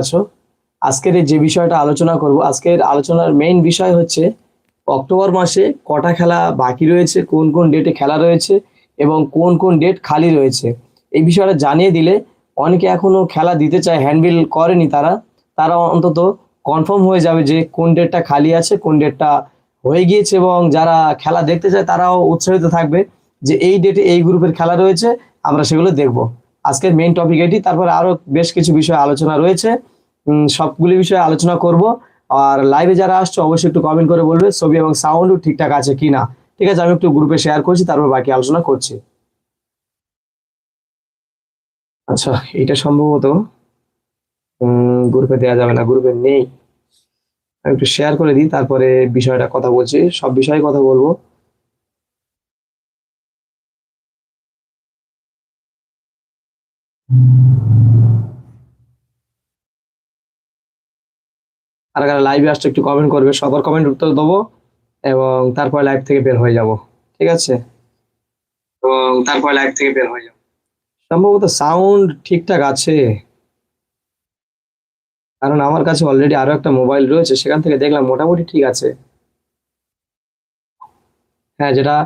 আছো আজকের যে বিষয়টা আলোচনা করব, আজকের আলোচনার মেইন বিষয় হচ্ছে অক্টোবর মাসে কটা খেলা বাকি রয়েছে, কোন কোন ডেটে খেলা রয়েছে এবং কোন কোন ডেট খালি রয়েছে। এই বিষয়টা জানিয়ে দিলে অনেকে এখনও খেলা দিতে চায় হ্যান্ডবিল করেনি তারা। তারা অন্তত কনফার্ম হয়ে যাবে যে কোন ডেটটা খালি আছে, কোন ডেটটা হয়ে গিয়েছে এবং যারা খেলা দেখতে চায় তারাও উৎসাহিত থাকবে যে এই ডেটে এই গ্রুপের খেলা রয়েছে, আমরা সেগুলো দেখব। আজকের মেইন টপিক এটি। তারপরে আরও বেশ কিছু বিষয় আলোচনা রয়েছে। সবগুলি বিষয়ে আলোচনা করব। আর লাইভে যারা আসছে, অবশ্যই একটু কমেন্ট করে বলবে, ছবি এবং সাউন্ডও ঠিকঠাক আছে কিনা। ঠিক আছে, আমি একটু গ্রুপে শেয়ার করছি, তারপর বাকি আলোচনা করছি। আচ্ছা এটা সম্ভবত গ্রুপে দেওয়া যাবে না গ্রুপে নেই। আমি একটু শেয়ার করে দিই, তারপরে বিষয়টা কথা বলছি। সব বিষয়ে কথা বলব। আর যারা লাইভে আসছে একটু কমেন্ট করবে, সবার কমেন্ট উত্তর দেবো এবং তারপর লাইভ থেকে বের হয়ে যাব, ঠিক আছে? এবং তারপর লাইভ থেকে বের হয়ে যাব। সম্ভবত সাউন্ড ঠিকঠাক আছে। কারণ আমার কাছে অলরেডি আরও একটা মোবাইল রয়েছে, সেখান থেকে দেখলাম মোটামুটি ঠিক আছে। হ্যাঁ যেটা,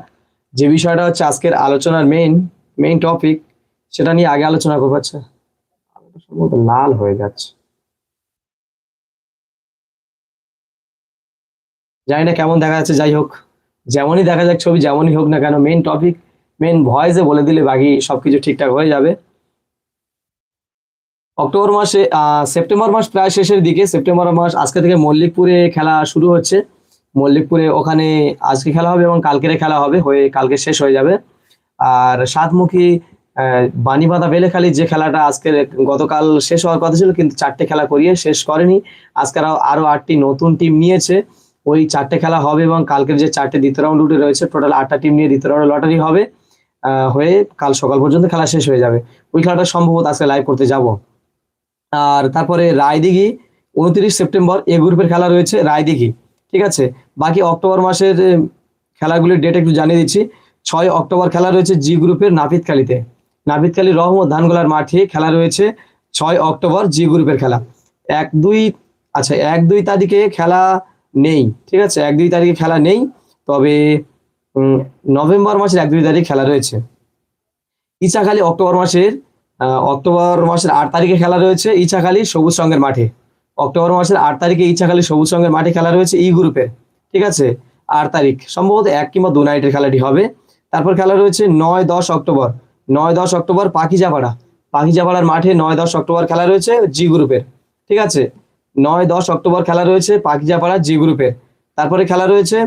যে বিষয়টা হচ্ছে আজকের আলোচনার মেইন মেইন টপিক সেটা নিয়ে আগে আলোচনা করব। আচ্ছা সম্ভবত লাল হয়ে যাচ্ছে। জানি না কেমন দেখা যাচ্ছে, যাই হোক। যেমনই দেখা যাক ছবি, যেমনই হোক না কেন মেন টপিক মেন ভয়েসে বলে দিলে বাকি সবকিছু ঠিকঠাক হয়ে যাবে। অক্টোবর মাসে সেপ্টেম্বর মাস প্রায় শেষের দিকে। সেপ্টেম্বর মাস আজকে থেকে মল্লিকপুরে খেলা শুরু হচ্ছে। মল্লিকপুরে ওখানে আজকে খেলা হবে এবং কালকেরে খেলা হবে, হয়ে কালকে শেষ হয়ে যাবে। আর সাতমুখী বাণীবাধা বেলেখালি যে খেলাটা আজকে গতকাল শেষ হওয়ার কথা ছিল, কিন্তু চারটে খেলা করিয়ে শেষ করেনি। আজকে আরো- আরও আটটি নতুন টিম নিয়েছে। ওই চারটে খেলা হবে এবং কালকের যে চারটে দ্বিতীয় রাউন্ড উঠে রয়েছে টোটাল আটটা টিম নিয়ে দ্বিতীয় রাউন্ড লটারি হবে হয়ে কাল সকাল পর্যন্ত খেলা শেষ হয়ে যাবে। ওই খেলাটা সম্ভবত আজকে লাইভ করতে যাব। আর তারপরে রায়দিঘি, উনত্রিশ সেপ্টেম্বর এ গ্রুপের খেলা রয়েছে রায়দিঘি, ঠিক আছে? বাকি অক্টোবর মাসের খেলাগুলির ডেট একটু জানিয়ে দিচ্ছি। ছয় অক্টোবর খেলা রয়েছে জি গ্রুপের নাপিতখালীতে। নাপিতখালী রহমত ধানগোলার মাঠে খেলা রয়েছে ছয় অক্টোবর জি গ্রুপের খেলা। এক দুই আচ্ছা এক দুই তারিখে খেলা নেই, ঠিক আছে? এক দুই তারিখে খেলা নেই, তবে নভেম্বর মাসের এক দুই তারিখ খেলা রয়েছে। ইচাখালী অক্টোবর মাসের অক্টোবর মাসের আট তারিখে খেলা রয়েছে ইচাখালী সবুজ সঙ্গের মাঠে। অক্টোবর মাসের আট তারিখে ইচ্ছাখালী সবুজ সঙ্গের মাঠে খেলা রয়েছে ই গ্রুপের ঠিক আছে? আট তারিখ। সম্ভবত এক কিংবা দু নাইটের খেলাটি হবে। তারপর খেলা রয়েছে নয় দশ অক্টোবর। নয় দশ অক্টোবর পাখিজাপাড়া। পাখিজাপাড়ার মাঠে নয় দশ অক্টোবর খেলা রয়েছে জি গ্রুপের, ঠিক আছে? নয়, দশ অক্টোবর খেলা রয়েছে পাখিজাপাড়া জি গ্রুপের তারপরে খেলা রয়েছে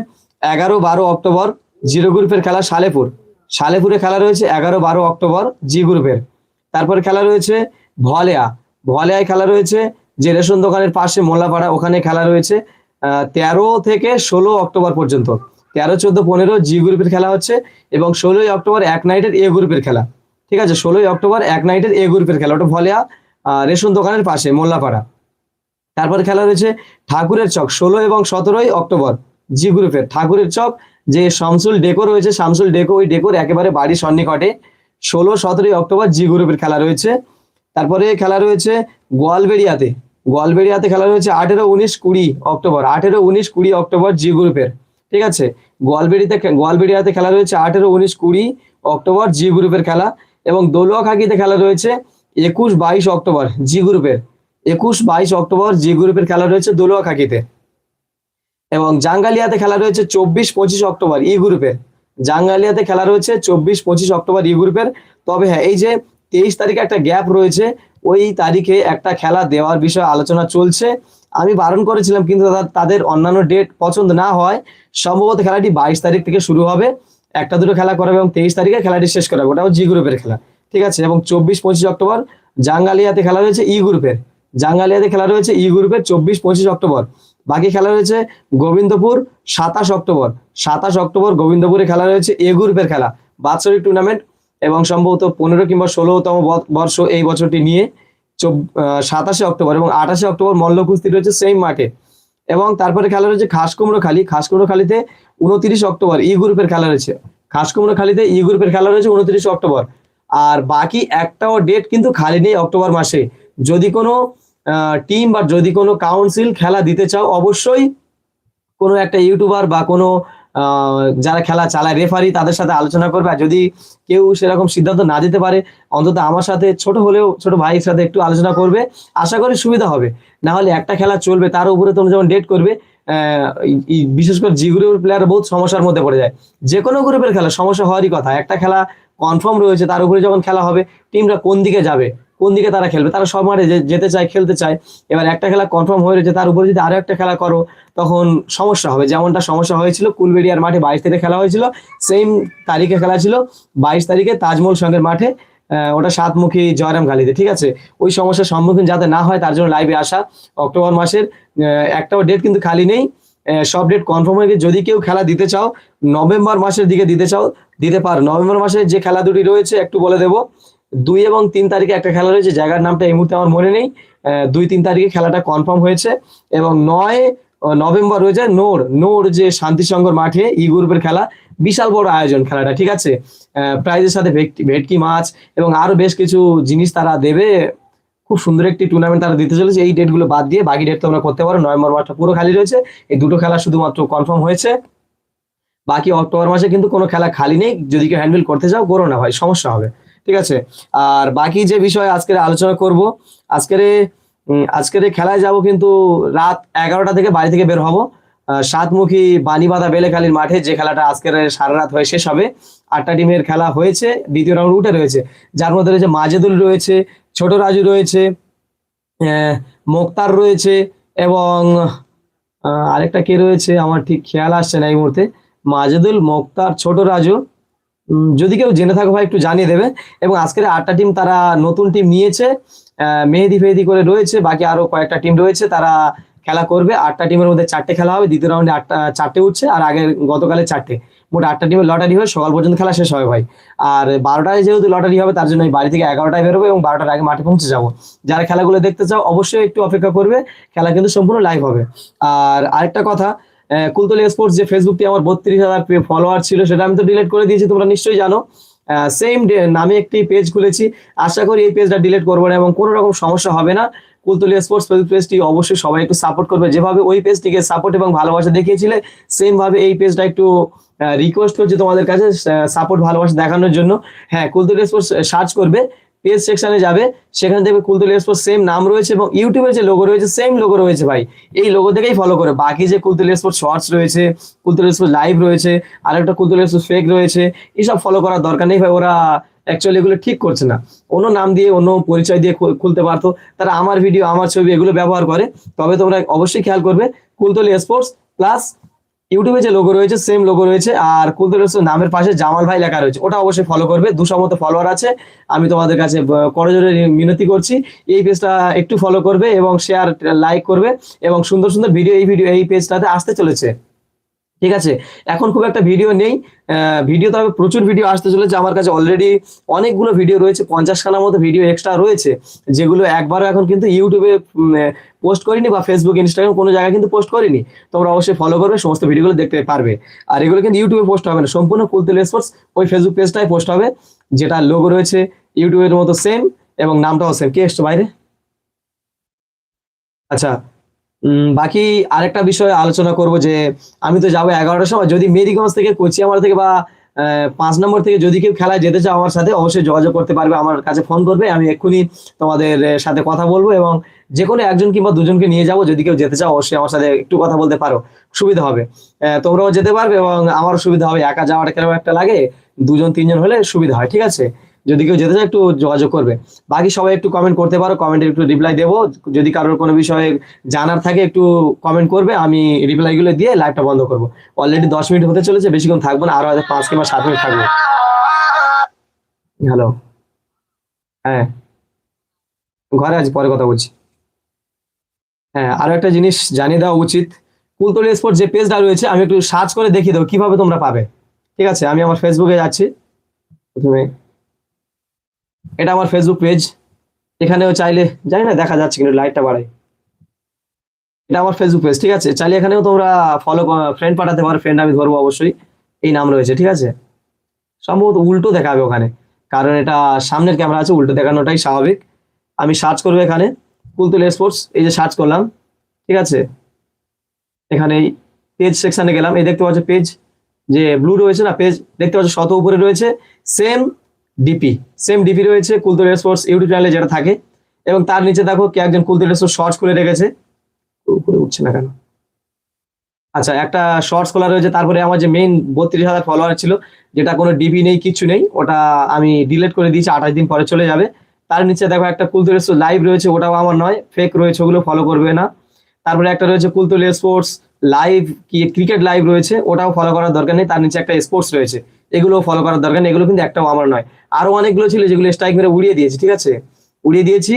এগারো, বারো অক্টোবর জিরো গ্রুপের খেলা সালেপুর সালেপুরে খেলা রয়েছে এগারো, বারো অক্টোবর জি গ্রুপের। তারপরে খেলা রয়েছে ভলেয়া ভলেয়ায় খেলা রয়েছে যে রেশন দোকানের পাশে মোল্লাপাড়া, ওখানে খেলা রয়েছে তেরো থেকে ষোলো অক্টোবর পর্যন্ত। তেরো, চোদ্দ, পনেরো জি গ্রুপের খেলা হচ্ছে এবং ষোলোই অক্টোবর এক নাইটের এ গ্রুপের খেলা। ঠিক আছে? ষোলোই অক্টোবর এক নাইটের এ গ্রুপের খেলা। ওটা ভলেয়া রেশন দোকানের পাশে মোল্লাপাড়া। তারপরে খেলা রয়েছে ঠাকুরের চক, ষোলো এবং সতেরোই অক্টোবর। জি গ্রুপের ঠাকুরের চক, যে শামসুল ডেকো রয়েছে, শামসুল ডেকো, ওই ডেকোর একেবারে বাড়ির সন্নিকটে। ষোলো, সতেরোই অক্টোবর জি গ্রুপের খেলা রয়েছে। তারপরে খেলা রয়েছে গোয়ালবেড়িয়াতে। গোয়ালবেড়িয়াতে খেলা রয়েছে আঠেরো, উনিশ, কুড়ি অক্টোবর। আঠেরো, উনিশ, কুড়ি অক্টোবর জি গ্রুপের। ঠিক আছে? গোয়ালবেড়িতে গোয়ালবেড়িয়াতে খেলা রয়েছে আঠেরো, উনিশ, কুড়ি অক্টোবর জি গ্রুপের খেলা। এবং দোলুয়াখাকিতে খেলা রয়েছে একুশ, বাইশ অক্টোবর জি গ্রুপের। একুশ, বাইশ অক্টোবর জি গ্রুপের খেলা রয়েছে দোলুয়াখাকিতে এবং জাঙ্গালিয়াতে খেলা রয়েছে চব্বিশ, পঁচিশ অক্টোবর ই গ্রুপের জাঙ্গালিয়াতে খেলা রয়েছে চব্বিশ, পঁচিশ অক্টোবর ই গ্রুপের তবে হ্যাঁ এই যে তেইশ তারিখে একটা গ্যাপ রয়েছে, ওই তারিখে একটা খেলা দেওয়ার বিষয়ে আলোচনা চলছে। আমি বারণ করেছিলাম, কিন্তু তাদের অন্যান্য ডেট পছন্দ না হয় সম্ভবত খেলাটি বাইশ তারিখ থেকে শুরু হবে। একটা দুটো খেলা করাবে এবং তেইশ তারিখে খেলাটি শেষ করাবে। ওটাও জি গ্রুপের খেলা। ঠিক আছে? এবং চব্বিশ, পঁচিশ অক্টোবর জাঙ্গালিয়াতে খেলা রয়েছে ই গ্রুপের জাঙ্গালিয়াতে খেলা রয়েছে ই গ্রুপের চব্বিশ, পঁচিশ অক্টোবর। বাকি খেলা রয়েছে গোবিন্দপুর, সাতাশ অক্টোবর। সাতাশ অক্টোবর গোবিন্দপুরে খেলা রয়েছে এ গ্রুপের খেলা। বাৎসরিক টুর্নামেন্ট এবং সম্ভবত পনেরো কিংবা ষোলোতম বর্ষ এই বছরটি নিয়ে সাতাশে অক্টোবর এবং আঠাশে অক্টোবর মল্ল কুস্তি রয়েছে সেম মাঠে। এবং তারপরে খেলা রয়েছে খাসকুমড়ো খালি খাসকুমড়ো খালিতে উনত্রিশ অক্টোবর ই গ্রুপের খেলা রয়েছে। খাসকুমড়ো খালিতে ই গ্রুপের খেলা রয়েছে উনত্রিশ অক্টোবর। আর বাকি একটাও ডেট কিন্তু খালি নেই অক্টোবর মাসে। যদি কোনো টিম বা যদি কোনো কাউন্সিল খেলা দিতে চাও, অবশ্যই কোনো একটা ইউটিউবার বা কোনো যারা খেলা চালায় রেফারি তাদের সাথে আলোচনা করবে। আর যদি কেউ সেরকম সিদ্ধান্ত না দিতে পারে, অন্তত আমার সাথে, ছোট হলেও ছোট ভাইয়ের সাথে একটু আলোচনা করবে। আশা করি সুবিধা হবে। না হলে একটা খেলা চলবে, তার উপরে তোমরা যেমন ডেট করবে বিশেষ করে জি গ্রুপের প্লেয়ার বহুত সমস্যার মধ্যে পড়ে যায়। যে কোনো গ্রুপের খেলা, সমস্যা হওয়ারই কথা। একটা খেলা কনফার্ম রয়েছে, তার উপরে যখন খেলা হবে টিমরা কোন দিকে যাবে? কোন দিকে তারা খেলবে? তারা সব যে- যেতে চায়, খেলতে চায়। এবার একটা খেলা কনফার্ম হয়ে রয়েছে, তার উপরে যদি আরও একটা খেলা করো, তখন সমস্যা হবে। যেমনটা সমস্যা হয়েছিল, কুলবেড়িয়ার মাঠে বাইশ তারিখে খেলা হয়েছিল সেম তারিখে খেলা ছিল, বাইশ তারিখে তাজমহল সঙ্গের মাঠে ওটা সাতমুখী জয়রাম গালিতে, ঠিক আছে? ওই সমস্যার সম্মুখীন যাতে না হয়, তার জন্য লাইভে আসা, অক্টোবর মাসের একটাও ডেট কিন্তু খালি নেই। সব ডেট কনফার্ম হয়ে যদি কেউ খেলা দিতে চাও, নভেম্বর মাসের দিকে দিতে চাও, দিতে পারো। নভেম্বর মাসে যে খেলা দুটি রয়েছে, একটু বলে দেবো। দুই এবং তিন তারিখে একটা খেলা রয়েছে, জায়গার নামটা এই মুহূর্তে আমার মনে নেই। দুই তিন তারিখে খেলাটা কনফার্ম হয়েছে এবং নয় নভেম্বর রয়েছে নোর নোর যে শান্তি সংঘর মাঠে ই গ্রুপের খেলা, বিশাল বড় আয়োজন খেলাটা, ঠিক আছে? প্রাইজের সাথে ভেটকি মাছ এবং আরও বেশ কিছু জিনিস তারা দেবে। খুব সুন্দর একটি টুর্নামেন্ট তারা দিতে চলেছে। এই ডেটগুলো বাদ দিয়ে বাকি ডেট তোমরা করতে পারো। নভেম্বর মাসটা পুরো খালি রয়েছে। এই দুটো খেলা শুধুমাত্র কনফার্ম হয়েছে। বাকি অক্টোবর মাসে কিন্তু কোনো খেলা খালি নেই। যদি কেউ হ্যান্ডেল করতে চাও, করো না ভাই, সমস্যা হবে। ঠিক আছে? আর বাকি যে বিষয়ে আজকের আলোচনা করব, আজকের আজকের খেলায় যাব কিন্তু রাত এগারোটা থেকে বাড়ি থেকে বের হব। সাতমুখী বাণীবাধা বেলেখালীর মাঠে যে খেলাটা আজকের সারা রাত হয়ে শেষ হবে। আটটা টিমের খেলা হয়েছে, দ্বিতীয় রাউন্ড উঠে রয়েছে। যার মধ্যে রয়েছে মাজেদুল রয়েছে, ছোট রাজু রয়েছে মোক্তার রয়েছে এবং আরেকটা কে রয়েছে? আমার ঠিক খেয়াল আসছে না এই মুহূর্তে। মাজেদুল, মোক্তার, ছোট রাজু। যদি কেউ জেনে থাকো ভাই, একটু জানিয়ে দেবে। এবং আজকের আটটা টিম তারা নতুন টিম নিয়েছে মেহেদি ফেহেদি করে রয়েছে, বাকি আরও কয়েকটা টিম রয়েছে, তারা খেলা করবে। আটটা টিমের মধ্যে চারটে খেলা হবে, দ্বিতীয় রাউন্ডে আটটা, চারটে উঠছে, আর আগের গতকালে চারটে। মোট আটটা টিমের লটারি হয়ে সকাল পর্যন্ত খেলা শেষ হবে ভাই। আর বারোটায় যেহেতু লটারি হবে, তার জন্য বাড়ি থেকে এগারোটায় বেরোবো এবং বারোটার আগে মাঠে পৌঁছে যাব। যারা খেলাগুলো দেখতে চাও, অবশ্যই একটু অপেক্ষা করবে। খেলা কিন্তু সম্পূর্ণ লাইভ হবে। আর আরেকটা কথা কুলতলি স্পোর্টস যে ফেসবুকটি আমার বত্রিশ হাজার ফলোয়ার ছিল, সেটা আমি তো ডিলিট করে দিয়েছি, তোমরা নিশ্চয়ই জানো। সেম নামে একটি পেজ খুলেছি। আশা করি এই পেজটা ডিলিট করব না এবং কোনো রকম সমস্যা হবে না। কুলতলি স্পোর্টস ফেসবুক পেজটি অবশ্যই সবাই একটু সাপোর্ট করবে। যেভাবে ওই পেজটিকে সাপোর্ট এবং ভালোবাসা দেখিয়েছিলে সেম ভাবে এই পেজটা একটু রিকোয়েস্ট করছি তোমাদের কাছে সাপোর্ট ভালোবাসা দেখানোর জন্য। হ্যাঁ কুলতলি স্পোর্টস সার্চ করবে। পেজ সেকশনে যাবে, সেখান থেকে কুলতলি স্পোর্টস সেম নাম রয়েছে এবং ইউটিউবের যে লোগো রয়েছে সেম লোগো রয়েছে ভাই। এই লোগো থেকেই ফলো করে। বাকি যে কুলতুল স্পোর্টস শর্টস রয়েছে কুলতুল স্পোর্টস লাইভ রয়েছে আর একটা কুলতুল স্পোর্টস ফেক রয়েছে, এসব ফলো করার দরকার নেই ভাই, ওরা অ্যাকচুয়ালি এগুলো ঠিক করছে না। অন্য নাম দিয়ে, অন্য পরিচয় দিয়ে খুলতে পারতো, তারা আমার ভিডিও আমার ছবি এগুলো ব্যবহার করে। তবে তোমরা অবশ্যই খেয়াল করবে কুলতলি স্পোর্টস প্লাস ইউটিউবে যে লোগো রয়েছে সেম লোগো রয়েছে, আর কুলদুল নামের পাশে জামাল ভাই লেখা রয়েছে। ওটা অবশ্যই ফলো করবে দুশো মতো ফলোয়ার আছে। আমি তোমাদের কাছে করজোরে মিনতি করছি। এই পেজটা একটু ফলো করবে এবং শেয়ার লাইক করবে এবং সুন্দর সুন্দর ভিডিও এই ভিডিও এই পেজটাতে আসতে চলেছে। ঠিক আছে? এখন খুব একটা ভিডিও নেই। ভিডিও তবে প্রচুর ভিডিও আসতে চলেছে। আমার কাছে অলরেডি অনেকগুলো ভিডিও রয়েছে। পঞ্চাশখানার মতো ভিডিও এক্সট্রা রয়েছে, যেগুলো একবারও এখন কিন্তু ইউটিউবে পোস্ট করিনি বা ফেসবুক ইনস্টাগ্রাম কোনো জায়গায় কিন্তু পোস্ট করিনি। তোমরা অবশ্যই ফলো করবে, সমস্ত ভিডিওগুলো দেখতে পারবে। আর এগুলো কিন্তু ইউটিউবে পোস্ট হবে না। সম্পূর্ণ কুলতুল স্পোর্টস ওই ফেসবুক পেজটাই পোস্ট হবে, যেটা লোগো রয়েছে ইউটিউবের মতো সেম এবং নামটাও সেম কে এসছো বাইরে? আচ্ছা বাকি আরেকটা বিষয়ে আলোচনা করব যে, আমি তো যাব এগারোটার সময়। যদি মেরিগঞ্জ থেকে কোচিয়ামারা থেকে বা পাঁচ নম্বর থেকে যদি কেউ খেলায় যেতে চাও আমার সাথে, অবশ্যই যোগাযোগ করতে পারবে, আমার কাছে ফোন করবে, আমি এক্ষুনি তোমাদের সাথে কথা বলব এবং যে কোনো একজন কিংবা দুজনকে নিয়ে যাব, যদি কেউ যেতে চাও, অবশ্যই আমার সাথে একটু কথা বলতে পারো, সুবিধা হবে। তোমরাও যেতে পারবে এবং আমারও সুবিধা হবে, একা যাওয়াটা কেমন একটা লাগে, দুজন, তিনজন হলে সুবিধা হয়, ঠিক আছে? যদি কেউ যেতে চায় একটু যোগাযোগ করবে। বাকি সবাই একটু কমেন্ট করতে পারো কমেন্টে একটু রিপ্লাই দেবো। যদি কারোর কোনো বিষয়ে জানার থাকে একটু কমেন্ট করবে, আমি রিপ্লাই গুলো দিয়ে লাইভটা বন্ধ করব। অলরেডি দশ মিনিট হতে চলেছে, বেশিক্ষণ থাকব না, আরও হয়তো পাঁচ কিংবা সাত মিনিট থাকব। হ্যালো হ্যাঁ। ঘরে আজ পরে কথা বলছি। হ্যাঁ আরও একটা জিনিস জানিয়ে দেওয়া উচিত। কুলতলি স্পোর্ট যে পেজটা রয়েছে, আমি একটু সার্চ করে দেখিয়ে দেবো, কীভাবে তোমরা পাবে। ঠিক আছে, আমি আমার ফেসবুকে যাচ্ছি। প্রথমে এটা আমার ফেসবুক পেজ এখানেও চাইলে, জানি না, দেখা যাচ্ছে কিন্তু লাইটটা বাড়াই। এটা আমার ফেসবুক পেজ ঠিক আছে? চাইলে এখানেও তোমরা ফলো ফ্রেন্ড পাঠাতে পারো ফ্রেন্ড আমি ধরবো অবশ্যই। এই নাম রয়েছে, ঠিক আছে? সম্ভবত উল্টো দেখাবে ওখানে, কারণ এটা সামনের ক্যামেরা আছে, উল্টো দেখানোটাই স্বাভাবিক। আমি সার্চ করব এখানে কুলতুল স্পোর্টস এই যে সার্চ করলাম, ঠিক আছে? এখানে পেজ সেকশানে গেলাম, এই দেখতে পাচ্ছ পেজ যে ব্লু রয়েছে না পেজ দেখতে পাচ্ছ শত উপরে রয়েছে। সেম ডিপি সেম ডিপি রয়েছে কুলতুল স্পোর্টস ইউটিউব চ্যানেলে যেটা থাকে। এবং তার নিচে দেখো কে একজন কুলতুল স্পোর্টস শর্টস খুলে রেখেছে। উপরে উঠছে না কেন? আচ্ছা একটা শর্টস খোলা রয়েছে, তারপরে আমার যে মেইন বত্রিশ হাজার ফলোয়ার ছিল, যেটা কোনো ডিপি নেই, কিছু নেই, ওটা আমি ডিলিট করে দিয়েছি, আঠাশ দিন পরে চলে যাবে। তার নিচে দেখো একটা কুলতুল লাইভ রয়েছে, ওটাও আমার নয় ফেক রয়েছে, ওগুলো ফলো করবে না। তারপরে একটা রয়েছে কুলতুল স্পোর্টস লাইভ কি ক্রিকেট লাইভ রয়েছে, ওটাও ফলো করার দরকার নেই, তার নিচে একটা স্পোর্টস রয়েছে। এগুলো ফলো করার দরকার নেই, এগুলো কিন্তু একটাও আমার নয়। আরও অনেকগুলো ছিল যেগুলো স্ট্রাইক মেরে উড়িয়ে দিয়েছি, ঠিক আছে? উড়িয়ে দিয়েছি।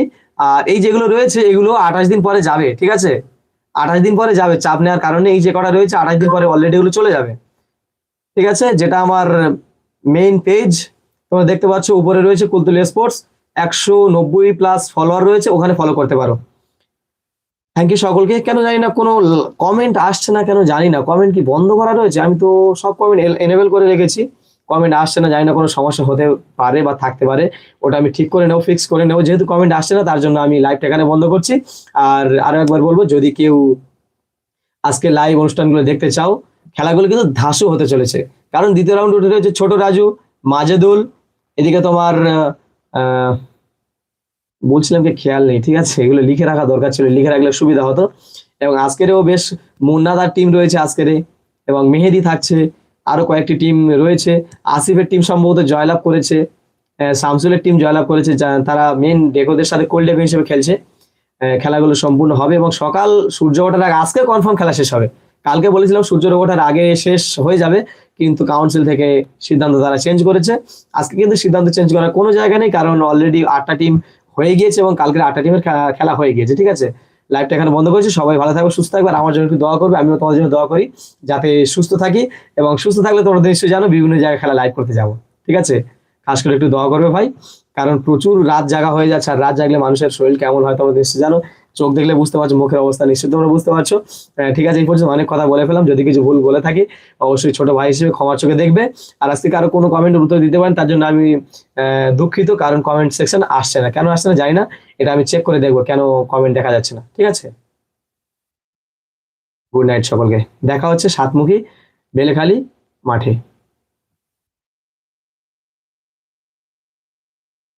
আর এই যেগুলো রয়েছে, এগুলো আঠাশ দিন পরে যাবে, ঠিক আছে? আঠাশ দিন পরে যাবে, চাপ নেওয়ার কারণে এই যে কটা রয়েছে, আঠাশ দিন পরে অলরেডি এগুলো চলে যাবে। ঠিক আছে? যেটা আমার মেইন পেজ তোমরা দেখতে পাচ্ছ, উপরে রয়েছে কুলতুল স্পোর্টস একশো নব্বই প্লাস ফলোয়ার রয়েছে, ওখানে ফলো করতে পারো। থ্যাংক ইউ সকলকে। কেন জানি না, কোনো কমেন্ট আসছে না কেন জানি না। কমেন্ট কি বন্ধ করা রয়েছে? আমি তো সব কমেন্ট এনেবেল করে রেখেছি। কমেন্ট আসছে না, জানি না কোনো সমস্যা হতে পারে বা থাকতে পারে। ওটা আমি ঠিক করে নেব ফিক্স করে নেব। যেহেতু কমেন্ট আসছে না, তার জন্য আমি লাইভটা এখানে বন্ধ করছি। আর আরও একবার বলব, যদি কেউ আজকে লাইভ অনুষ্ঠানগুলো দেখতে চাও, খেলাগুলো কিন্তু ধাসু হতে চলেছে। কারণ দ্বিতীয় রাউন্ড উঠে রয়েছে ছোট রাজু, মাজেদুল, এদিকে তোমার বলছিলাম কি, খেয়াল নেই, ঠিক আছে? এগুলো লিখে রাখা দরকার ছিল, লিখে রাখলে সুবিধা হতো। এবং আজকেরও বেশ মুন্নাদার টিম রয়েছে আজকের এবং মেহেদি থাকছে। আরও কয়েকটি টিম রয়েছে। আসিফের টিম সম্ভবত জয়লাভ করেছে শামসুলের টিম জয়লাভ করেছে তারা মেন ডেকোদের সাথে কোল্ড ডেকো হিসেবে খেলছে। খেলাগুলো সম্পূর্ণ হবে এবং সকাল সূর্য ওঠার আগে, আজকে কনফার্ম খেলা শেষ হবে। কালকে বলেছিলাম সূর্য ওঠার আগে শেষ হয়ে যাবে, কিন্তু কাউন্সিল থেকে সিদ্ধান্ত তারা চেঞ্জ করেছে। আজকে কিন্তু সিদ্ধান্ত চেঞ্জ করার কোনো জায়গা নেই, কারণ অলরেডি আটটা টিম হয়ে গিয়েছে এবং কালকের আটটা টিমের খেলা হয়ে গিয়েছে, ঠিক আছে? লাইভটা এখানে বন্ধ করেছি। সবাই ভালো থাকবে সুস্থ থাকবে আমার জন্য একটু দোয়া করবে, আমিও তোমাদের জন্য দোয়া করি, যাতে সুস্থ থাকি এবং সুস্থ থাকলে তোমরা নিশ্চয়ই জানো, বিভিন্ন জায়গায় খেলা লাইভ করতে যাব। ঠিক আছে? খাস করে একটু দোয়া করবে ভাই। কারণ প্রচুর রাত জাগা হয়ে যাচ্ছে, আর রাত জাগলে মানুষের শরীর কেমন হয় তোমরা নিশ্চয়ই জানো। চোখ দেখলে বুঝতে পারছ, মুখের অবস্থা নিশ্চয়ই তোমরা বুঝতে পারছ। ঠিক আছে, এই পর্যন্ত অনেক কথা বলে ফেলাম যদি কিছু ভুল বলে থাকি, অবশ্যই ছোট ভাই হিসেবে ক্ষমার চোখে দেখবে। আর আজকে কারও কোনো কমেন্টের উত্তর দিতে পারেন, তার জন্য আমি দুঃখিত, কারণ কমেন্ট সেকশন আসছে না। কেন আসছে না জানি না, এটা আমি চেক করে দেখব, কেন কমেন্ট দেখা যাচ্ছে না। ঠিক আছে? গুড নাইট সকলকে। দেখা হচ্ছে সাতমুখী, বেলেখালি মাঠে।